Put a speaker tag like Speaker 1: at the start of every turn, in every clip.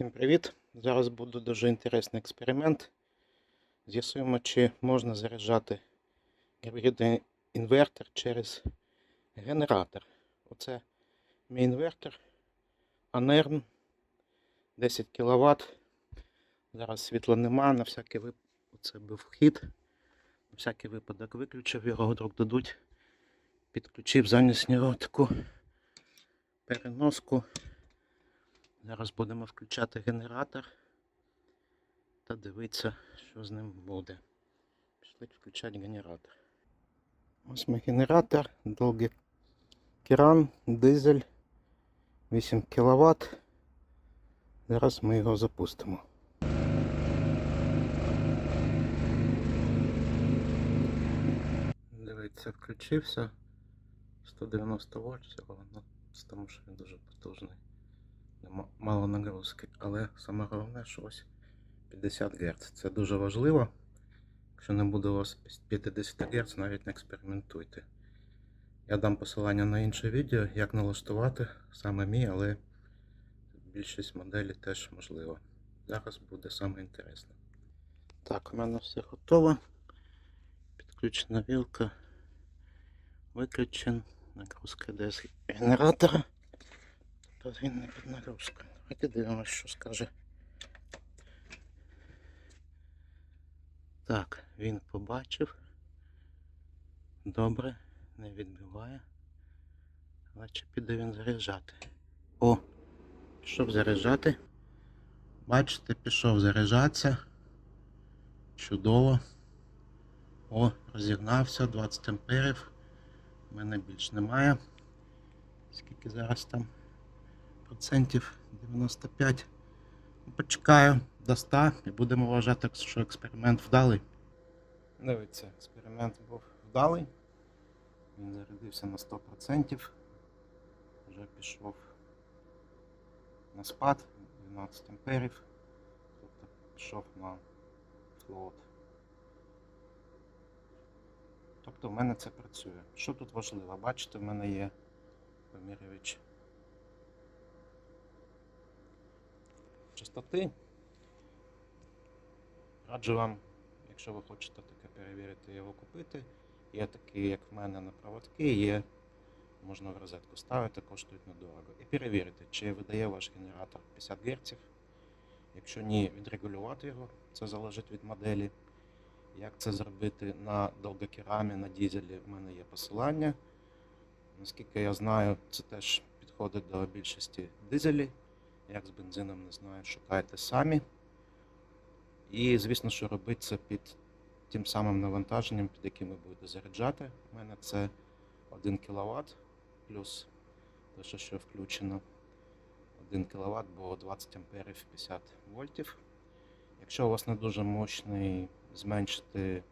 Speaker 1: Всім привіт! Зараз буде дуже інтересний експеримент. З'ясуємо, чи можна заряджати гібридний інвертор через генератор. Оце мій інвертор Anern 10 кВт. Зараз світла нема, на всякий випадок це був вхід. На всякий випадок виключив його, вдруг дадуть. Підключив замість нього таку переноску. Зараз будемо включати генератор та дивитися, що з ним буде. Пішли включати генератор. Ось мій генератор, довгий керан, дизель 8 кВт. Зараз ми його запустимо. Дивіться, включився 190 вольт всього, ну, тому що він дуже потужний. Мало нагрузки, але саме головне, що ось 50 Гц. Це дуже важливо. Якщо не буде у вас 50 Гц, навіть не експериментуйте. Я дам посилання на інше відео, як налаштувати саме мій, але більшість моделей теж можливо. Зараз буде саме інтересне. Так, у мене все готово. Підключена вілка. Виключен. Нагрузка з генератора. Тобто він не під нагрузкою. Давайте дивимося, що скаже. Так, він побачив. Добре, не відбиває. Але чи піде він заряджати? О! Пішов заряджати. Бачите, пішов заряджатися. Чудово. О, розігнався, 20 амперів. У мене більш немає. Скільки зараз там? Процентів 95. Почекаю до 100 і будемо вважати, що експеримент вдалий. Дивіться, експеримент був вдалий. Він зарядився на 100%. Вже пішов на спад 12 амперів. Тобто пішов на флот. Тобто в мене це працює. Що тут важливо? Бачите, в мене є вимірювач частоти. Раджу вам, якщо ви хочете таке перевірити, його купити. Є такі, як в мене на проводки, є, можна в розетку ставити, коштують недорого. І перевірити, чи видає ваш генератор 50 Гц. Якщо ні, відрегулювати його, це залежить від моделі. Як це зробити на довгокерамі, на дізелі, в мене є посилання. Наскільки я знаю, це теж підходить до більшості дизелів. Як з бензином не знаю, шукайте самі. І, звісно, що робити це під тим самим навантаженням, під яким ви будете заряджати. У мене це 1 кВт плюс те, що включено. 1 кВт, бо 20 амперів 50 вольтів. Якщо у вас не дуже мощний, зменшити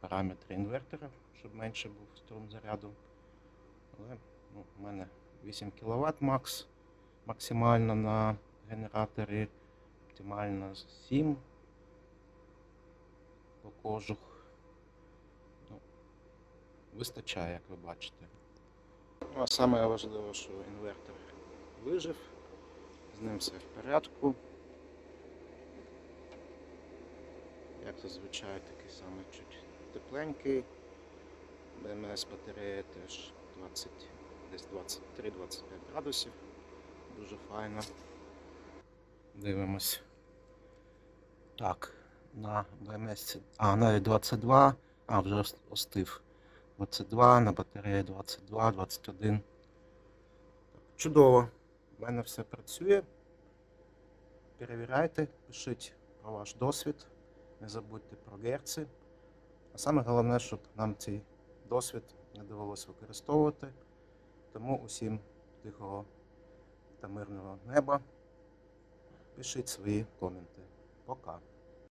Speaker 1: параметри інвертора, щоб менше був струм заряду. Але ну, у мене 8 кВт макс максимально на генераторі, оптимально 7 по кожух. Ну, вистачає, як ви бачите. Ну, а саме важливе, що інвертор вижив, з ним все в порядку. Як зазвичай такий самий чуть тепленький. БМС батарея теж 20, десь 23-25 градусів. Дуже файно. Дивимось. Так, на БМС. А, навіть 22. А, вже остив. 22, на батареї 22, 21. Чудово. У мене все працює. Перевіряйте, пишіть про ваш досвід. Не забудьте про герці. А саме головне, щоб нам цей досвід не довелося використовувати. Тому усім тихого та мирного неба. Пишіть свої коменти. Пока.